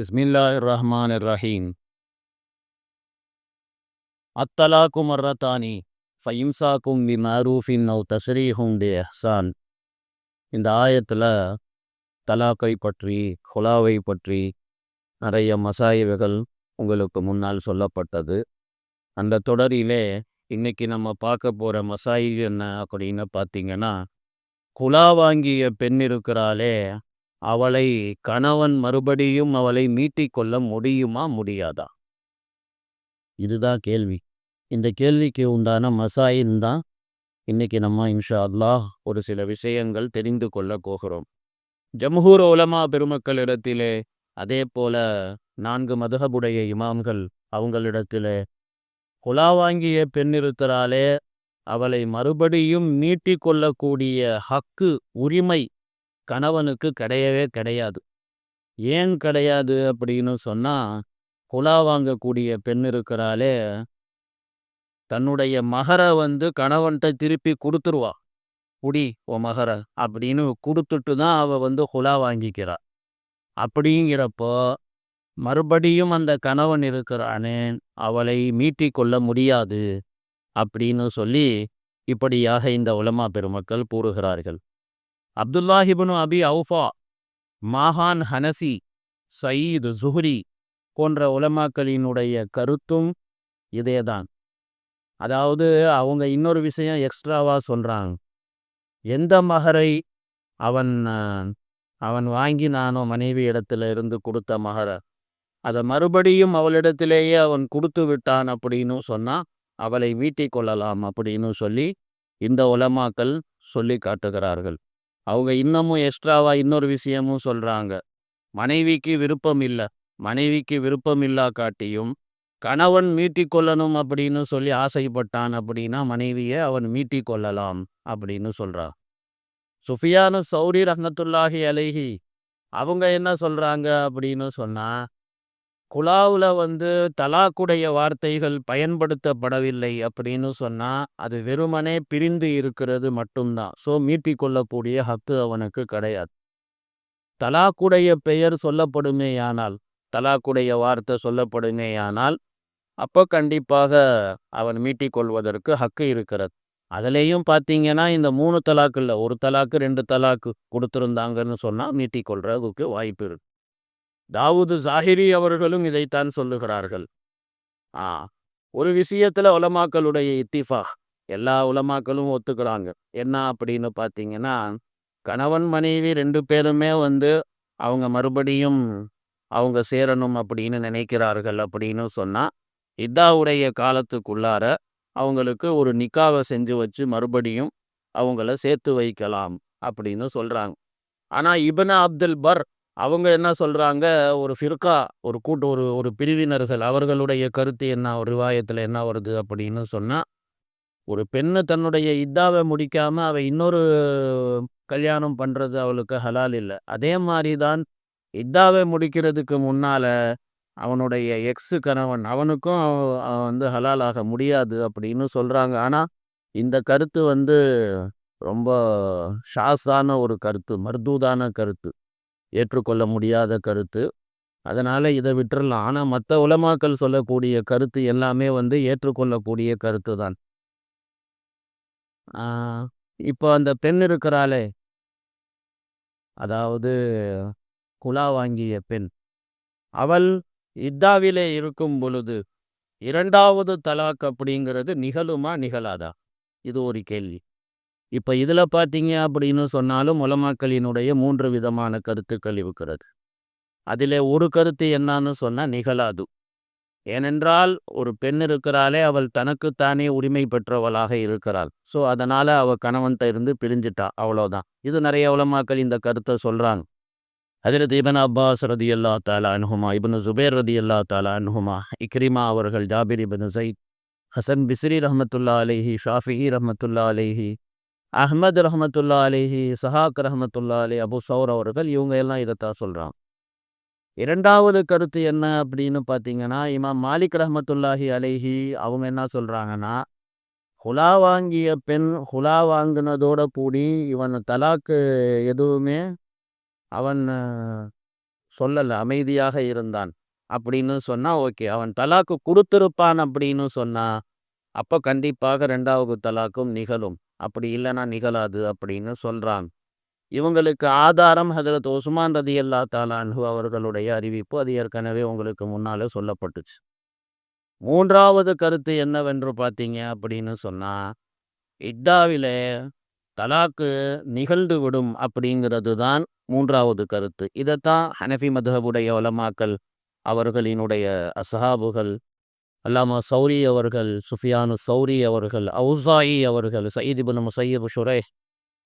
பிஸ்மில்லாஹ் ரஹ்மான் ரஹீம் அத்தலாக்கு மர்ரத்தானி ஃபயிம்சாக்கும் பி மாரூஃபின் நவ் தஸ்ரீஹும் பி எஹ்சான் இந்த ஆயத்தில் தலாக்கை பற்றி ஹுலாவை பற்றி நிறைய மசாயிவுகள் உங்களுக்கு முன்னால் சொல்லப்பட்டது. அந்த தொடரிலே இன்னைக்கு நம்ம பார்க்க போகிற மசாயி என்ன அப்படின்னு பார்த்தீங்கன்னா குலா வாங்கிய பெண் இருக்கிறாளே அவளை கணவன் மறுபடியும் அவளை மீட்டிக்கொள்ள முடியுமா முடியாதா? இதுதான் கேள்வி. இந்த கேள்விக்கு உண்டான மசாயின் தான் இன்னைக்கு நம்ம இன்ஷா அல்லாஹ் ஒரு சில விஷயங்கள் தெரிந்து கொள்ள போகிறோம். ஜம்ஹூர் உலமா பெருமக்களிடத்திலே அதே போல நான்கு மதுகபுடைய இமாம்கள் அவங்களிடத்திலே குலா வாங்கிய பெண் இருக்கிறாளே அவளை மறுபடியும் நீட்டி கொள்ளக்கூடிய ஹக்கு உரிமை கணவனுக்கு கிடையவே கிடையாது. ஏன் கிடையாது அப்படின்னு சொன்னால் குலா வாங்கக்கூடிய பெண் இருக்கிறாளே தன்னுடைய மகரை வந்து கணவன்கிட்ட திருப்பி கொடுத்துருவா. குடி ஓ மகரை அப்படின்னு கொடுத்துட்டு தான் அவள் வந்து குலா வாங்கிக்கிறா. அப்படிங்கிறப்போ மறுபடியும் அந்த கணவன் இருக்கிறானே அவளை மீட்டி கொள்ள முடியாது அப்படின்னு சொல்லி இப்படியாக இந்த உலமா பெருமக்கள் கூறுகிறார்கள். அப்துல்லாஹிபுனு அபி அவுஃபா மாஹான் ஹனசி சயீது ஜுஹ்ரி போன்ற உலமாக்களினுடைய கருத்தும் இதேதான் அதாவது அவங்க இன்னொரு விஷயம் எக்ஸ்ட்ராவாக சொல்கிறாங்க எந்த மகரை அவன் அவன் வாங்கி நானோ மனைவி இடத்துல இருந்து கொடுத்த மகரை அதை மறுபடியும் அவளிடத்திலேயே அவன் கொடுத்து விட்டான் அப்படின்னு சொன்னால் அவளை வீட்டிக் கொள்ளலாம் அப்படின்னு சொல்லி இந்த உலமாக்கள் சொல்லி காட்டுகிறார்கள் அவங்க இன்னமும் எக்ஸ்ட்ராவாக இன்னொரு விஷயமும் சொல்கிறாங்க மனைவிக்கு விருப்பம் இல்லை. மனைவிக்கு விருப்பம் இல்லா காட்டியும் கணவன் மீட்டிக்கொள்ளணும் அப்படின்னு சொல்லி ஆசைப்பட்டான் அப்படின்னா மனைவியை அவன் மீட்டிக்கொள்ளலாம் அப்படின்னு சொல்றா. சுஃபியானு சௌரி ரஹ்மத்துல்லாஹி அலைஹி அவங்க என்ன சொல்றாங்க அப்படின்னு சொன்னா குலாவில் வந்து தலாக்குடைய வார்த்தைகள் பயன்படுத்தப்படவில்லை அப்படின்னு சொன்னால் அது வெறுமனே பிரிந்து இருக்கிறது மட்டும்தான். ஸோ மீட்டிக் கொள்ளக்கூடிய ஹக்கு அவனுக்கு கிடையாது. தலாக்குடைய பெயர் சொல்லப்படுமேயானால் தலாக்குடைய வார்த்தை சொல்லப்படுமேயானால் அப்போ கண்டிப்பாக அவன் மீட்டிக்கொள்வதற்கு ஹக்கு இருக்கிறது. அதுலேயும் பார்த்தீங்கன்னா இந்த மூணு தலாக்கு ஒரு தலாக்கு ரெண்டு தலாக்கு கொடுத்துருந்தாங்கன்னு சொன்னால் மீட்டிக்கொள்றதுக்கு வாய்ப்பு இருக்கு. தாவூது ஜாஹிரி அவர்களும் இதைத்தான் சொல்லுகிறார்கள். ஆ ஒரு விஷயத்தில் உலமாக்களுடைய இத்திஃபா எல்லா உலமாக்களும் ஒத்துக்கிறாங்க. என்ன அப்படின்னு பார்த்தீங்கன்னா கணவன் மனைவி ரெண்டு பேருமே வந்து அவங்க மறுபடியும் அவங்க சேரணும் அப்படின்னு நினைக்கிறார்கள் அப்படின்னு சொன்னால் இதாவுடைய காலத்துக்குள்ளார அவங்களுக்கு ஒரு நிக்காவை செஞ்சு வச்சு மறுபடியும் அவங்கள சேர்த்து வைக்கலாம் அப்படின்னு சொல்கிறாங்க ஆனால் இபன அப்துல் பர் அவங்க என்ன சொல்கிறாங்க ஒரு ஃபிர்கா ஒரு கூட்டு ஒரு ஒரு பிரிவினர்கள் அவர்களுடைய கருத்து என்ன? ஒரு ரிவாயத்தில் என்ன வருது அப்படின்னு சொன்னால் ஒரு பெண்ணு தன்னுடைய இதாவை முடிக்காமல் அவள் இன்னொரு கல்யாணம் பண்ணுறது அவளுக்கு ஹலால் இல்லை. அதே மாதிரி தான் இதாவை முடிக்கிறதுக்கு முன்னால் அவனுடைய எக்ஸு கணவன் அவனுக்கும் வந்து ஹலாலாக முடியாது அப்படின்னு சொல்கிறாங்க ஆனால் இந்த கருத்து வந்து ரொம்ப ஷாஸான ஒரு கருத்து மர்தூதான கருத்து. ஏற்றுக்கொள்ள முடியாத கருத்து. அதனால் இதை விட்டுறலாம். ஆனால் மற்ற உலமாக்கள் சொல்லக்கூடிய கருத்து எல்லாமே வந்து ஏற்றுக்கொள்ளக்கூடிய கருத்து தான். இப்போ அந்த பெண் இருக்கிறாளே. அதாவது குலா வாங்கிய பெண். அவள் இத்தாவிலே இருக்கும் பொழுது இரண்டாவது தலாக் அப்படிங்கிறது நிகழுமா நிகழாதா? இது ஒரு கேள்வி. இப்போ இதில் பார்த்தீங்க அப்படின்னு சொன்னாலும் உலமாக்களினுடைய மூன்று விதமான கருத்துக்கள் இருக்கிறது. அதில் ஒரு கருத்து என்னன்னு சொன்னால் நிகழாது. ஏனென்றால் ஒரு பெண் இருக்கிறாளே அவள் தனக்குத்தானே உரிமை பெற்றவளாக இருக்கிறாள். ஸோ அதனால் அவள் கணவன்கிட்ட இருந்து பிரிஞ்சிட்டா அவ்வளோதான் இது நிறைய உலமாக்கள் இந்த கருத்தை சொல்கிறாங்க அதில் இபன் அப்பாஸ் ரதி அல்லா தாலா அனுகுமா இபனு ஜுபேர் ரதி அல்லா தாலா அனுகுமா இக்ரிமா அவர்கள் ஜாபிர் இபனு சயித் ஹசன் பிஸ்ரி ரஹமத்துல்லா அலேஹி ஷாஃபி ரஹமத்துல்லா அலேஹி அஹ்மத் ரஹமத்துல்லா அலிஹி சஹாக் ரஹமத்துல்லா அலி அபு சௌர் அவர்கள் இவங்க எல்லாம் இதைத்தான் சொல்கிறாங்க இரண்டாவது கருத்து என்ன அப்படின்னு பார்த்தீங்கன்னா இமாம் மாலிக் ரஹமத்துல்லாஹி அலிஹி அவங்க என்ன சொல்கிறாங்கன்னா ஹுலா வாங்கிய பெண் ஹுலா வாங்கினதோட கூடி இவன் தலாக்கு எதுவுமே அவன் சொல்லலை அமைதியாக இருந்தான் அப்படின்னு சொன்னா ஓகே. அவன் தலாக்கு கொடுத்துருப்பான் அப்படின்னு சொன்னா அப்போ கண்டிப்பாக ரெண்டாவது தலாக்கும் நிகழும். அப்படி இல்லைன்னா நிகழாது அப்படின்னு சொல்கிறான் இவங்களுக்கு ஆதாரம் ஹதரத் உஸ்மான் ரதி அல்லா தாலான்ஹு அவர்களுடைய அறிவிப்பு அது ஏற்கனவே உங்களுக்கு முன்னாலே சொல்லப்பட்டுச்சு. மூன்றாவது கருத்து என்னவென்று பார்த்தீங்க அப்படின்னு சொன்னா இத்தாவிலே தலாக்கு நிகழ்ந்து விடும் அப்படிங்கிறது தான் மூன்றாவது கருத்து. இதைத்தான் ஹனஃபி மதுஹபுடைய உலமாக்கல் அவர்களினுடைய அசஹாபுகள் அல்லாமா சௌரி அவர்கள் சுஃபியானு சௌரி அவர்கள் அவுசாயி அவர்கள் சயீதிபுன் முசையப் ஷுரே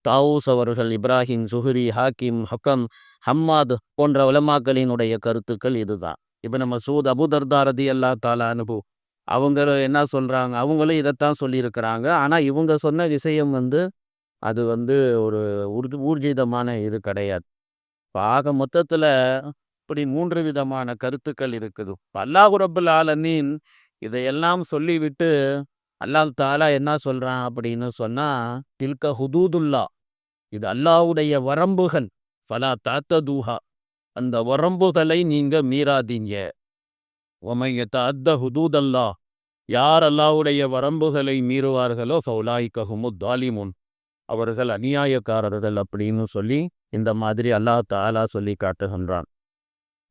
தாவூஸ் அவர்கள் இப்ராஹிம் சுஹுரி ஹாக்கிம் ஹக்கம் ஹம்மாத் போன்ற உலமாக்களினுடைய கருத்துக்கள் இதுதான். இப்போ நம்ம அபுதர்தா ரதி அல்லா தாலா அனுபு அவங்க என்ன சொல்கிறாங்க அவங்களும் இதைத்தான் சொல்லியிருக்கிறாங்க. ஆனால் இவங்க சொன்ன விஷயம் வந்து அது வந்து ஒரு ஊர்ஜி ஊர்ஜிதமான இது கிடையாது. பாக ஆக மொத்தத்தில் இப்படி மூன்று விதமான கருத்துக்கள் இருக்குது. பல்லாகுரபுல் அல்லாஹு ரபுல் ஆலமீன் இதையெல்லாம் சொல்லிவிட்டு அல்லாஹ் தாலா என்ன சொல்கிறான் அப்படின்னு சொன்னால் தில்க ஹுதூதுல்லா இது அல்லாவுடைய வரம்புகள். ஃபலா தாத்த தூஹா அந்த வரம்புகளை நீங்க மீறாதீங்க. ஒமையத்த தாத்த ஹுதூதல்லா யார் அல்லாவுடைய வரம்புகளை மீறுவார்களோ ஃபவுலாய்கஹுமு தாலிமுன் அவர்கள் அநியாயக்காரர்கள் அப்படின்னு சொல்லி இந்த மாதிரி அல்லாஹ் தாலா சொல்லி காட்டுகின்றான்.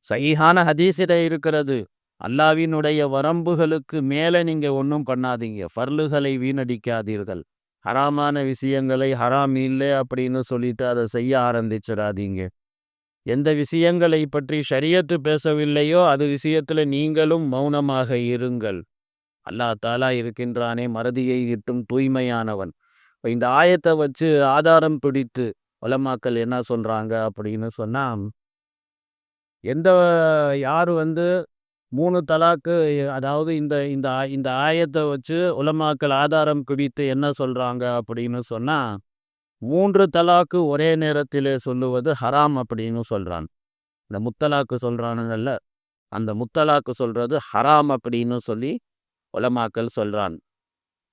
சகிஹான ஹதீஸிட இருக்கிறது. அல்லாவினுடைய வரம்புகளுக்கு மேலே நீங்க ஒன்றும் பண்ணாதீங்க. ஃபர்லுகளை வீணடிக்காதீர்கள். ஹராமான விஷயங்களை ஹராம் இல்லை அப்படின்னு சொல்லிட்டு அதை செய்ய ஆரம்பிச்சிடாதீங்க. எந்த விஷயங்களை பற்றி ஷரியத்து பேசவில்லையோ அது விஷயத்துல நீங்களும் மௌனமாக இருங்கள். அல்லாஹ் தாலா இருக்கின்றானே மறதியை இட்டும் தூய்மையானவன். இந்த ஆயத்தை வச்சு ஆதாரம் பிடித்து உலமாக்கள் என்ன சொல்றாங்க அப்படின்னு சொன்னா எந்த யார் வந்து மூணு தலாக்கு அதாவது இந்த இந்த இந்த ஆயத்தை வச்சு உலமாக்கள் ஆதாரம் குறித்து என்ன சொல்றாங்க அப்படின்னு சொன்னா மூன்று தலாக்கு ஒரே நேரத்திலே சொல்லுவது ஹராம் அப்படின்னு சொல்றான் இந்த முத்தலாக்கு சொல்கிறானுங்கல்ல அந்த முத்தலாக்கு சொல்றது ஹராம் அப்படின்னு சொல்லி உலமாக்கள் சொல்றான்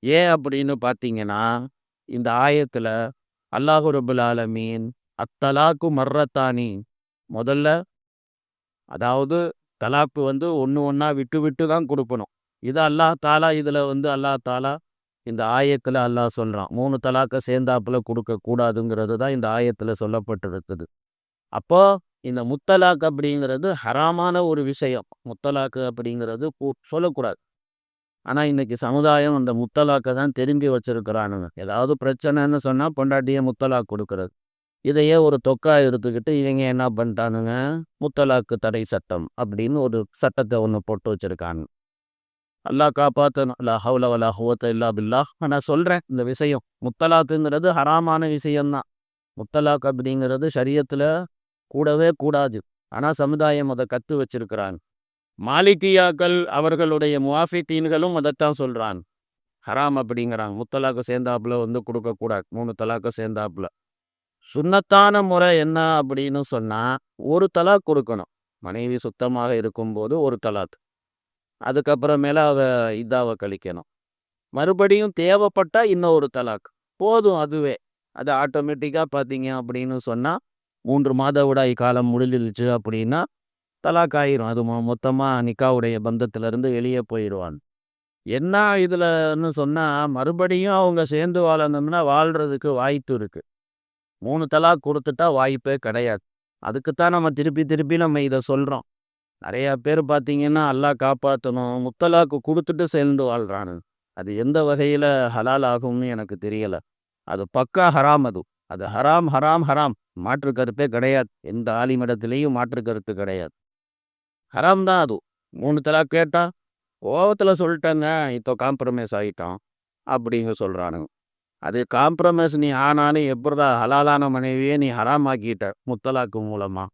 ஏன் அப்படின்னு பார்த்தீங்கன்னா இந்த ஆயத்துல அல்லாஹு ரபுல் ஆலமீன் அத்தலாக்கு மர்ரத்தானி முதல்ல அதாவது தலாக்கு வந்து ஒன்று ஒன்றா விட்டு விட்டு தான் கொடுக்கணும் இது அல்லாஹ் தாலா இதில் வந்து அல்லாஹ் தாலா இந்த ஆயத்தில் அல்லாஹ் சொல்கிறான் மூணு தலாக்கை சேர்ந்தாப்பில் கொடுக்கக்கூடாதுங்கிறது தான் இந்த ஆயத்தில் சொல்லப்பட்டிருக்குது. அப்போ இந்த முத்தலாக் அப்படிங்கிறது ஹராமான ஒரு விஷயம். முத்தலாக்கு அப்படிங்கிறது சொல்லக்கூடாது. ஆனால் இன்னைக்கு சமுதாயம் அந்த முத்தலாக்கை தான் திரும்பி வச்சுருக்கிறானுங்க. ஏதாவது பிரச்சனைன்னு சொன்னால் பொண்டாட்டியை முத்தலாக் கொடுக்கறது. இதையே ஒரு தொக்கா எடுத்துக்கிட்டு இவங்க என்ன பண்ணிட்டானுங்க? முத்தலாக்கு தடை சட்டம் அப்படின்னு ஒரு சட்டத்தை ஒன்று போட்டு வச்சிருக்காங்க. அல்லாஹ் காப்பாற்றணும் அல்லா ஹவுல வலா ஹுவத்த இல்லா பில்லா நான் சொல்கிறேன் இந்த விஷயம் முத்தலாக்குங்கிறது ஹராமான விஷயம்தான். முத்தலாக் அப்படிங்கிறது சரியத்தில் கூடவே கூடாது. ஆனால் சமுதாயம் அதை கற்று வச்சிருக்கிறான் மாலிகியாக்கள் அவர்களுடைய முவாஃபித்தீன்களும் அதைத்தான் சொல்கிறான் ஹராம் அப்படிங்கிறான் முத்தலாக்கு சேர்ந்தாப்புல வந்து கொடுக்கக்கூடாது. மூணு தலாக்கு சேர்ந்தாப்புல. சுண்ணத்தான முறை என்ன அப்படின்னு சொன்னால் ஒரு தலாக் கொடுக்கணும். மனைவி சுத்தமாக இருக்கும்போது ஒரு தலாக் அதுக்கப்புறமேல அவ இதாவை கழிக்கணும். மறுபடியும் தேவைப்பட்டால் இன்னொரு தலாக் போதும் அதுவே. அது ஆட்டோமேட்டிக்காக பார்த்தீங்க அப்படின்னு சொன்னால் மூன்று மாதவிடாய் காலம் முடிஞ்சிருச்சு அப்படின்னா தலாக் ஆயிரும். அது மொத்தமாக நிக்காவுடைய பந்தத்திலேருந்து வெளியே போயிடுவான் என்ன இதுலன்னு சொன்னால் மறுபடியும் அவங்க சேர்ந்து வாழணும்னா வாழ்கிறதுக்கு வாய்ப்பு இருக்குது மூணு தலாக் கொடுத்துட்டா வாய்ப்பே கிடையாது. அதுக்குத்தான் நம்ம திருப்பி திருப்பி நம்ம இதை சொல்கிறோம் நிறையா பேர் பார்த்தீங்கன்னா அல்லா காப்பாற்றணும் முத்தலாக்கு கொடுத்துட்டு சேர்ந்து வாழ்கிறானு அது எந்த வகையில் ஹலால் ஆகும்னு எனக்கு தெரியலை. அது பக்கா ஹராம் அது. அது ஹராம் ஹராம் ஹராம். மாற்று கருத்தே கிடையாது. எந்த ஆலிமிடத்துலேயும் மாற்று கருத்து கிடையாது. ஹராம் தான் அது. மூணு தலாக் கேட்டால் கோவத்தில் சொல்லிட்டேங்க இப்போ காம்ப்ரமைஸ் ஆகிட்டோம் அப்படிங்க சொல்கிறானுங்க அது காம்ப்ரமைஸ் நீ ஆனாலும் எப்படிடா ஹலாலான மனைவியே நீ ஹராமாக்கிட்ட முத்தலாக்கு மூலமாக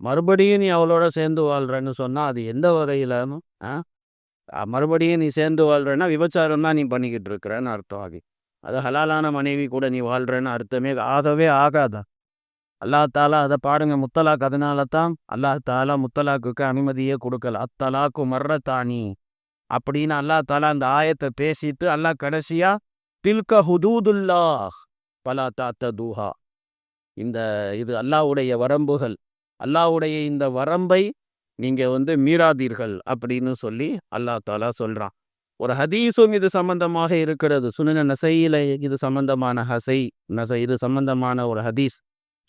மறுபடியும் நீ அவளோட சேர்ந்து வாழ்கிறன்னு சொன்னால் அது எந்த வகையிலன்னு ஆ? மறுபடியும் நீ சேர்ந்து வாழ்கிறன்னா விபச்சாரம் தான் நீ பண்ணிக்கிட்டு இருக்கிறன்னு அர்த்தம் ஆகி அது ஹலாலான மனைவி கூட நீ வாழ்கிறன்னு அர்த்தமே ஆகவே ஆகாதா? அல்லா தாலா அதை பாருங்க முத்தலாக் அதனால தான் அல்லா தாலா முத்தலாக்குக்கு அனுமதியே கொடுக்கல. அத்தலாக்கு மர்றத்தானி அப்படின்னு அல்லா தாலா அந்த ஆயத்தை பேசிட்டு அல்லா கடைசியா தில்க ஹுதூதுல்லாஹ் பலா தாத்த தூஹா இந்த இது அல்லாவுடைய வரம்புகள். அல்லாவுடைய இந்த வரம்பை நீங்கள் வந்து மீறாதீர்கள் அப்படின்னு சொல்லி அல்லா தாலா சொல்கிறான் ஒரு ஹதீஸும் இது சம்பந்தமாக இருக்கிறது. சுனன நசையில இது சம்பந்தமான ஹசை நசை இது சம்பந்தமான ஒரு ஹதீஸ்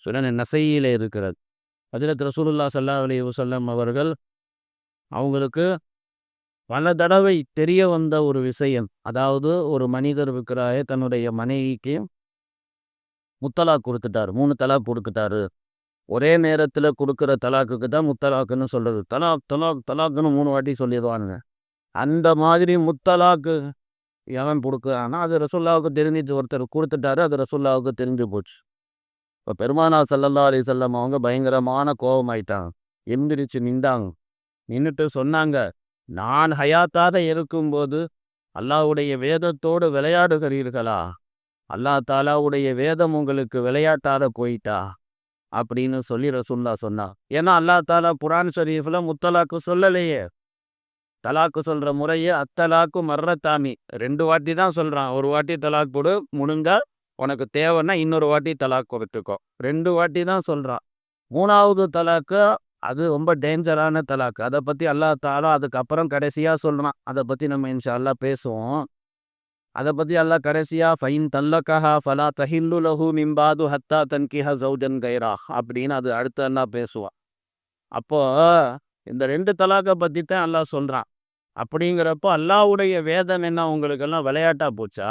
சுனன நசையில இருக்கிறது. அதில் ரசூலுல்லா சல்லா அலி வசல்லம் அவர்கள் அவங்களுக்கு பல தடவை தெரிய வந்த ஒரு விஷயம். அதாவது ஒரு மனிதர் விக்கிராய தன்னுடைய மனைவிக்கு முத்தலா கொடுத்துட்டாரு. மூணு தலா கொடுத்துட்டாரு ஒரே நேரத்தில் கொடுக்குற தலாக்குக்கு தான் முத்தலாக்குன்னு சொல்கிறது தலாக் தலாக் தலாக்குன்னு மூணு வாட்டி சொல்லிடுவானுங்க. அந்த மாதிரி முத்தலாக்கு எவன் கொடுக்குறான்னா அது ரசுல்லாவுக்கு தெரிஞ்சிச்சு. ஒருத்தர் கொடுத்துட்டாரு அது ரசுல்லாவுக்கு தெரிஞ்சு போச்சு. இப்போ பெருமானா சல்லல்லா அலி செல்லம் அவங்க பயங்கரமான கோபம் ஆயிட்டாங்க எந்திரிச்சு நின்றாங்க. நின்றுட்டு சொன்னாங்க நான் ஹயாத்தாக இருக்கும்போது அல்லாவுடைய வேதத்தோடு விளையாடுகிறீர்களா? அல்லா தாலாவுடைய வேதம் உங்களுக்கு விளையாட்டாத போயிட்டா? அப்படின்னு சொல்லி ரசுல்லா சொன்னா ஏன்னா அல்லா தாலா புரான் ஷரீஃபில் முத்தலாக்கு சொல்லலையே. தலாக்கு சொல்கிற முறையே அத்தலாக்கு மர்றத்தாமி ரெண்டு வாட்டி தான் சொல்கிறான் ஒரு வாட்டி தலாக் போடு முடிஞ்சால் உனக்கு தேவைன்னா இன்னொரு வாட்டி தலாக் கொடுத்துக்கோ ரெண்டு வாட்டி தான் சொல்கிறான் மூணாவது தலாக்கு அது ரொம்ப டேஞ்சரான தலாக்கு. அதை பற்றி அல்லா தாலும் அதுக்கப்புறம் கடைசியாக சொல்கிறான் அதை பற்றி நம்ம இன்ஷா அல்லா பேசுவோம். அதை பற்றி அல்லா கடைசியாக ஃபைன் தல்லக்கஹா ஃபலா தஹில்லு லஹு மிம்பாது ஹத்தா தன்கிஹா ஜவுஜன் கைரா அப்படின்னு அது அடுத்து அல்லா பேசுவான். அப்போது இந்த ரெண்டு தலாக்கை பற்றி தான் அல்லா சொல்கிறான் அப்படிங்கிறப்போ அல்லாவுடைய வேதம் என்ன? உங்களுக்கெல்லாம் விளையாட்டா போச்சா?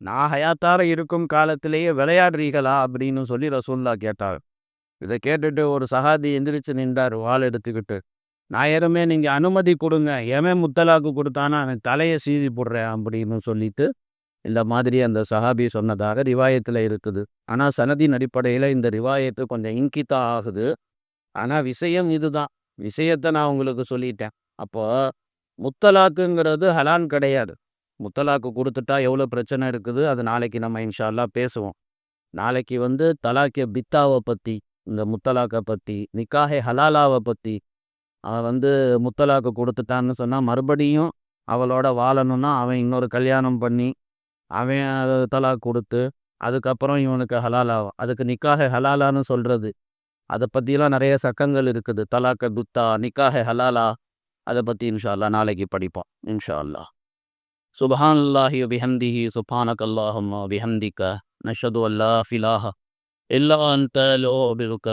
நான் ஹயாத்தார இருக்கும் காலத்திலேயே விளையாடுறீங்களா அப்படின்னு சொல்லி ரசூல்லா கேட்டார் இதை கேட்டுட்டு ஒரு சகாதி எந்திரிச்சு நின்றார் வாள் எடுத்துக்கிட்டு. நாயருமே நீங்கள் அனுமதி கொடுங்க. எவன் முத்தலாக்கு கொடுத்தானா அவன் தலையை சீதி போடுறேன் அப்படின்னு சொல்லிட்டு இந்த மாதிரி அந்த சஹாபி சொன்னதாக ரிவாயத்தில் இருக்குது. ஆனால் சனதின் அடிப்படையில் இந்த ரிவாயத்து கொஞ்சம் இங்கித்தா ஆகுது. ஆனால் விஷயம் இதுதான். விஷயத்தை நான் உங்களுக்கு சொல்லிட்டேன். அப்போ முத்தலாக்குங்கிறது ஹலான் கிடையாது. முத்தலாக்கு கொடுத்துட்டா எவ்வளோ பிரச்சனை இருக்குது அது நாளைக்கு நம்ம இன்ஷால்லா பேசுவோம். நாளைக்கு வந்து தலாக்கிய பித்தாவை பற்றி இந்த முத்தலாக்கை பற்றி நிக்காஹே ஹலாலாவை பற்றி அவன் வந்து முத்தலாக்கு கொடுத்துட்டான்னு சொன்னால் மறுபடியும் அவளோட வாழணும்னா அவன் இன்னொரு கல்யாணம் பண்ணி அவன் தலாக் கொடுத்து அதுக்கப்புறம் இவனுக்கு ஹலாலாகும் அதுக்கு நிக்காஹே ஹலாலான்னு சொல்கிறது அதை பற்றிலாம் நிறைய சக்கங்கள் இருக்குது. தலாக்க துத்தா நிக்காஹே ஹலாலா அதை பற்றி இன்ஷா அல்லா நாளைக்கு படிப்போம் இன்ஷா அல்லா சுபஹான் அல்லாஹி பிஹந்திஹி சுபானக் அல்லாஹும் பிஹந்திக்க நஷது அல்லா ஃபிலாஹா. இல்லா அந்த லோ பிருக்க